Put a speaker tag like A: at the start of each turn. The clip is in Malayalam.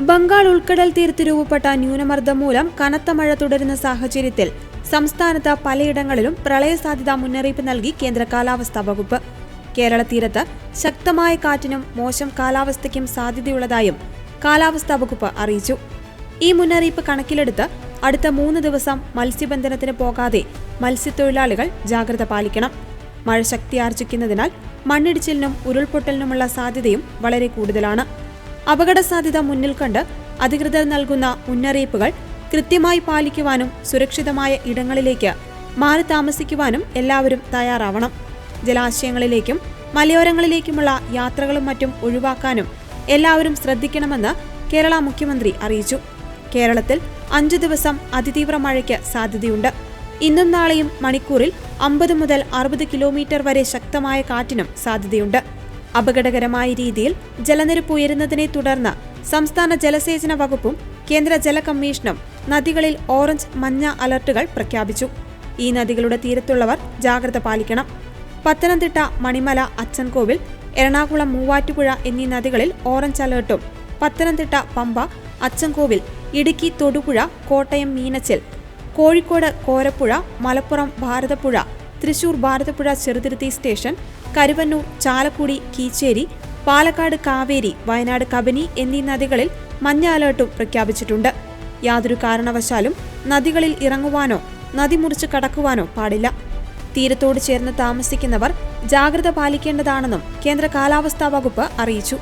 A: ബംഗാൾ ഉൾക്കടൽ തീരത്ത് രൂപപ്പെട്ട ന്യൂനമർദ്ദം മൂലം കനത്ത മഴ തുടരുന്ന സാഹചര്യത്തിൽ സംസ്ഥാനത്ത് പലയിടങ്ങളിലും പ്രളയ സാധ്യത മുന്നറിയിപ്പ് നൽകി കേന്ദ്ര കാലാവസ്ഥാ വകുപ്പ്. കേരള തീരത്ത് ശക്തമായ കാറ്റിനും മോശം കാലാവസ്ഥയ്ക്കും സാധ്യതയുള്ളതായും കാലാവസ്ഥാ വകുപ്പ് അറിയിച്ചു. ഈ മുന്നറിയിപ്പ് കണക്കിലെടുത്ത് അടുത്ത മൂന്ന് ദിവസം മത്സ്യബന്ധനത്തിന് പോകാതെ മത്സ്യത്തൊഴിലാളികൾ ജാഗ്രത പാലിക്കണം. മഴ ശക്തിയാർജിക്കുന്നതിനാൽ മണ്ണിടിച്ചിലിനും ഉരുൾപൊട്ടലിനുമുള്ള സാധ്യതയും വളരെ കൂടുതലാണ്. അപകട സാധ്യത മുന്നിൽ കണ്ട് അധികൃതർ നൽകുന്ന മുന്നറിയിപ്പുകൾ കൃത്യമായി പാലിക്കുവാനും സുരക്ഷിതമായ ഇടങ്ങളിലേക്ക് മാറി താമസിക്കുവാനും എല്ലാവരും തയ്യാറാവണം. ജലാശയങ്ങളിലേക്കും മലയോരങ്ങളിലേക്കുമുള്ള യാത്രകളും മറ്റും ഒഴിവാക്കാനും എല്ലാവരും ശ്രദ്ധിക്കണമെന്ന് കേരള മുഖ്യമന്ത്രി അറിയിച്ചു. കേരളത്തിൽ അഞ്ചു ദിവസം അതിതീവ്ര മഴയ്ക്ക് സാധ്യതയുണ്ട്. ഇന്നും നാളെയും മണിക്കൂറിൽ അമ്പത് മുതൽ അറുപത് കിലോമീറ്റർ വരെ ശക്തമായ കാറ്റിനും സാധ്യതയുണ്ട്. അപകടകരമായ രീതിയിൽ ജലനിരപ്പ് ഉയരുന്നതിനെ തുടർന്ന് സംസ്ഥാന ജലസേചന വകുപ്പും കേന്ദ്ര ജല കമ്മീഷനും നദികളിൽ ഓറഞ്ച് മഞ്ഞ അലർട്ടുകൾ പ്രഖ്യാപിച്ചു. ഈ നദികളുടെ തീരത്തുള്ളവർ ജാഗ്രത പാലിക്കണം. പത്തനംതിട്ട മണിമല അച്ചൻകോവിൽ എറണാകുളം മൂവാറ്റുപുഴ എന്നീ നദികളിൽ ഓറഞ്ച് അലർട്ടും. പത്തനംതിട്ട പമ്പ അച്ചൻകോവിൽ ഇടുക്കി തൊടുപുഴ കോട്ടയം മീനച്ചിൽ കോഴിക്കോട് കോരപ്പുഴ മലപ്പുറം ഭാരതപ്പുഴ തൃശൂർ ഭാരതപ്പുഴ ചെറുതിരുത്തി സ്റ്റേഷൻ കരുവന്നൂർ ചാലക്കുടി കീച്ചേരി പാലക്കാട് കാവേരി വയനാട് കബനി എന്നീ നദികളിൽ മഞ്ഞ അലേർട്ടും പ്രഖ്യാപിച്ചിട്ടുണ്ട്. യാതൊരു കാരണവശാലും നദികളിൽ ഇറങ്ങുവാനോ നദി മുറിച്ച് കടക്കുവാനോ പാടില്ല. തീരത്തോട് ചേർന്ന് താമസിക്കുന്നവർ ജാഗ്രത പാലിക്കേണ്ടതാണെന്നും കേന്ദ്ര കാലാവസ്ഥാ വകുപ്പ് അറിയിച്ചു.